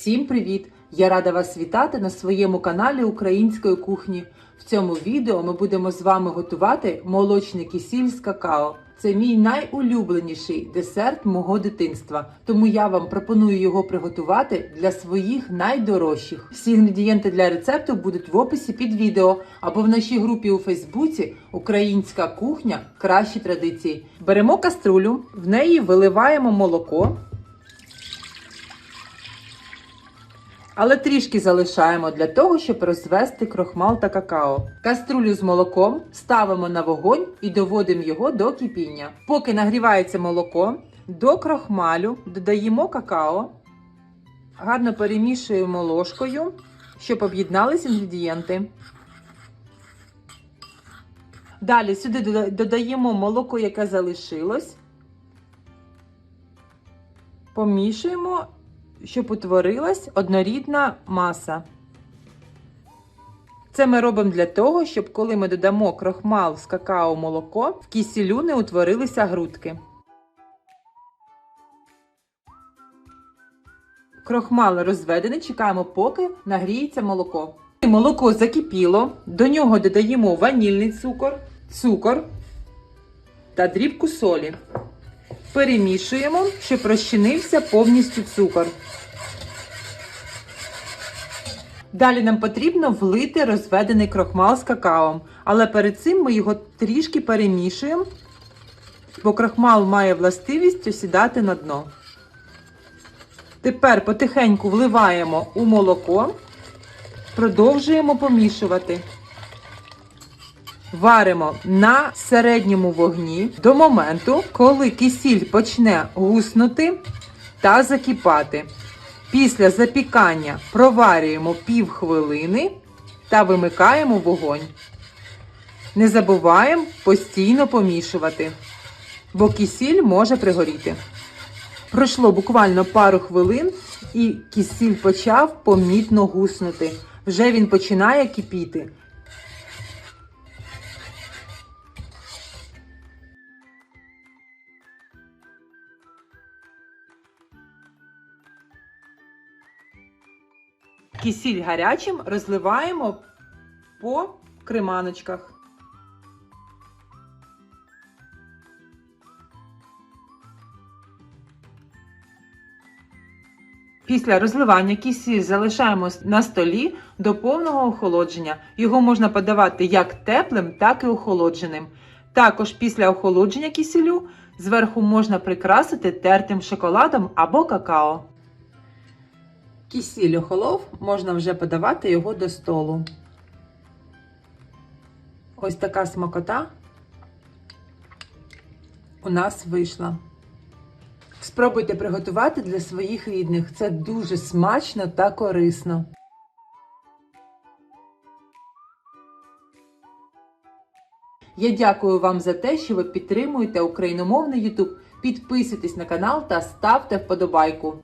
Всім привіт! Я рада вас вітати на своєму каналі Української кухні. В цьому відео ми будемо з вами готувати молочний кисіль з какао. Це мій найулюбленіший десерт мого дитинства, тому я вам пропоную його приготувати для своїх найдорожчих. Всі інгредієнти для рецепту будуть в описі під відео або в нашій групі у Фейсбуці Українська кухня кращі традиції. Беремо каструлю, в неї виливаємо молоко. Але трішки залишаємо для того, щоб розвести крохмал та какао. Каструлю з молоком ставимо на вогонь і доводимо його до кипіння. Поки нагрівається молоко, до крохмалю додаємо какао, гарно перемішуємо ложкою, щоб об'єднались інгредієнти. Далі сюди додаємо молоко, яке залишилось. Помішуємо щоб утворилась однорідна маса. Це ми робимо для того, щоб коли ми додамо крохмал з какао молоко, в кисілю не утворилися грудки. Крохмал розведений, чекаємо, поки нагріється молоко. Молоко закипіло, до нього додаємо ванільний цукор, цукор та дрібку солі. Перемішуємо, щоб розчинився повністю цукор. Далі нам потрібно влити розведений крохмал з какао, але перед цим ми його трішки перемішуємо, бо крохмал має властивість осідати на дно. Тепер потихеньку вливаємо у молоко, продовжуємо помішувати. Варимо на середньому вогні до моменту, коли кисіль почне гуснути та закипати. Після запікання проварюємо пів хвилини та вимикаємо вогонь. Не забуваємо постійно помішувати, бо кисіль може пригоріти. Пройшло буквально пару хвилин, і кисіль почав помітно гуснути. Вже він починає кипіти. Кисіль гарячим розливаємо по креманочках. Після розливання кисіль залишаємо на столі до повного охолодження. Його можна подавати як теплим, так і охолодженим. Також після охолодження кисілю зверху можна прикрасити тертим шоколадом або какао. Кисіль охолов, можна вже подавати його до столу. Ось така смакота у нас вийшла. Спробуйте приготувати для своїх рідних. Це дуже смачно та корисно. Я дякую вам за те, що ви підтримуєте україномовний YouTube. Підписуйтесь на канал та ставте вподобайку.